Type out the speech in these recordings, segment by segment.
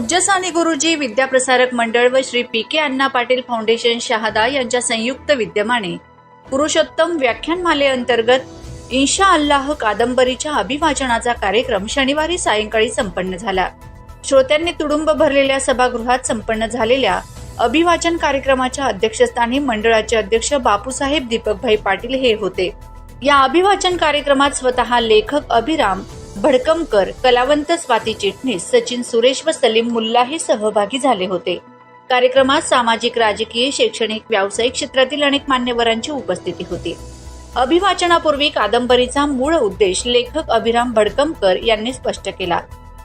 पूज्य साने गुरुजी विद्याप्रसारक मंडळ व Shri P K Anna Patil foundation Shahada यांच्या संयुक्त विद्यमाने पुरुषोत्तम व्याख्यानमालेअंतर्गत इन्शा अल्लाह कादंबरीच्या अभिवाचनाचा कार्यक्रम शनिवारी सायंकाळी संपन्न झाला. श्रोत्यांनी तुडुंब भरलेल्या सभागृहात संपन्न झालेल्या अभिवाचन कार्यक्रमाच्या अध्यक्षस्थानी मंडळाचे अध्यक्ष बापूसाहेब दीपकभाई पाटील हे होते. या अभिवाचन कार्यक्रमात स्वतः लेखक अभिराम भडकमकर कलावंत स्वाती चिटणीस सचिन सुरेश व सलीम मुल्लाही सहभागी झाले होते. कार्यक्रमात सामाजिक राजकीय शैक्षणिक व्यावसायिक क्षेत्रातील अनेक मान्यवरांची उपस्थिती होती. अभिवाचनापूर्वी कादंबरीचा मूळ उद्देश लेखक अभिराम भडकमकर यांनी स्पष्ट केला.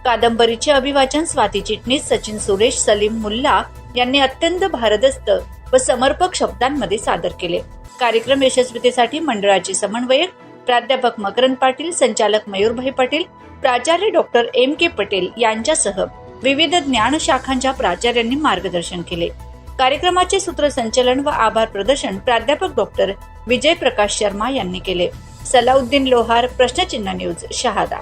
कादंबरीचे अभिवाचन स्वाती चिटणीस सचिन सुरेश सलीम मुल्ला यांनी अत्यंत भारदस्त व समर्पक शब्दांमध्ये सादर केले. कार्यक्रम यशस्वीतेसाठी मंडळाचे समन्वयक प्राध्यापक मकरंद पाटील संचालक मयूरभाई पाटील प्राचार्य डॉक्टर एम के पटेल यांच्यासह विविध ज्ञान शाखांच्या प्राचार्यांनी मार्गदर्शन केले. कार्यक्रमाचे सूत्रसंचलन व आभार प्रदर्शन प्राध्यापक डॉक्टर विजय प्रकाश शर्मा यांनी केले. सलाउद्दीन लोहार प्रश्नचिन्ह न्यूज शहादा.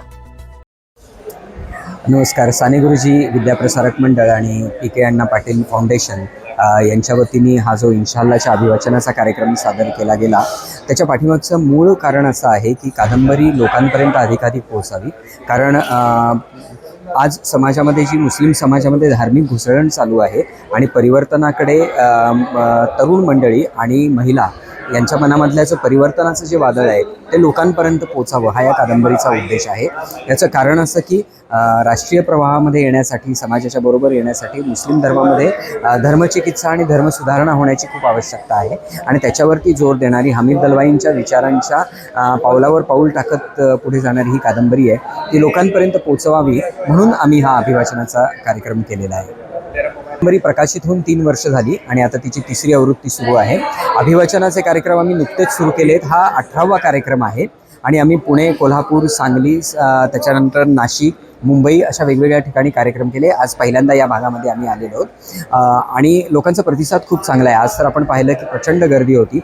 नमस्कार. साने गुरुजी विद्याप्रसारक मंडळ आणि P K Anna Patil foundation यांच्या वतीने हा जो इन्शाल्लाच्या अभिवाचनाचा कार्यक्रम सादर केला गेला त्याच्या पाठीमागचं मूळ कारण असं आहे की कादंबरी लोकांपर्यंत अधिकाधिक पोहोचावी. कारण आज समाजामध्ये जी मुस्लिम समाजामध्ये धार्मिक घुसळण चालू आहे आणि परिवर्तनाकडे तरुण मंडळी आणि महिला यांच्या मनामधल्याचं परिवर्तनाचं जे वादळ आहे ते लोकांपर्यंत पोचावं हा या कादंबरीचा उद्देश आहे. याचं कारण असं की राष्ट्रीय प्रवाहामध्ये येण्यासाठी समाजाच्या बरोबर येण्यासाठी मुस्लिम धर्मामध्ये धर्मचिकित्सा आणि धर्मसुधारणा होण्याची खूप आवश्यकता आहे. आणि त्याच्यावरती जोर देणारी हमीद दलवाईंच्या विचारांच्या पावलावर पाऊल टाकत पुढे जाणारी ही कादंबरी आहे ती लोकांपर्यंत पोचवावी म्हणून आम्ही हा अभिवाचनाचा कार्यक्रम केलेला आहे. कादंबरी प्रकाशित होऊन तीन वर्ष झाली आणि आता तिची तिसरी आवृत्ती सुरू आहे. अभिवाचनाचे कार्यक्रम आम्ही नुकतेच सुरू केलेत. हा अठरावा कार्यक्रम आहे आणि आम्ही पुणे कोल्हापूर सांगली त्याच्यानंतर नाशिक मुंबई अशा वेगवेगळ्या ठिकाणी कार्यक्रम केले. आज पहिल्यांदा या भागामध्ये आम्ही आलेलो आहोत. आणि लोकांचा प्रतिसाद खूप चांगला आहे. आज तर आपण पाहिलं की प्रचंड गर्दी होती.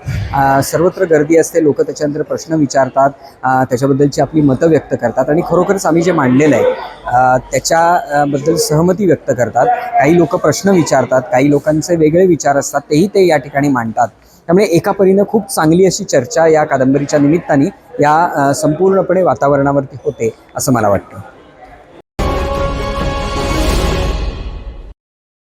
सर्वत्र गर्दी असते. लोक त्याच्यानंतर प्रश्न विचारतात. त्याच्याबद्दलची आपली मतं व्यक्त करतात. आणि खरोखरच आम्ही जे मांडलेलं आहे त्याच्याबद्दल सहमती व्यक्त करतात. काही लोक प्रश्न विचारतात. काही लोकांचे वेगळे विचार असतात. तेही ते या ठिकाणी मांडतात. त्यामुळे एका परीनं खूप चांगली अशी चर्चा या कादंबरीच्या निमित्ताने या संपूर्णपणे वातावरणावरती होते असं मला वाटतं.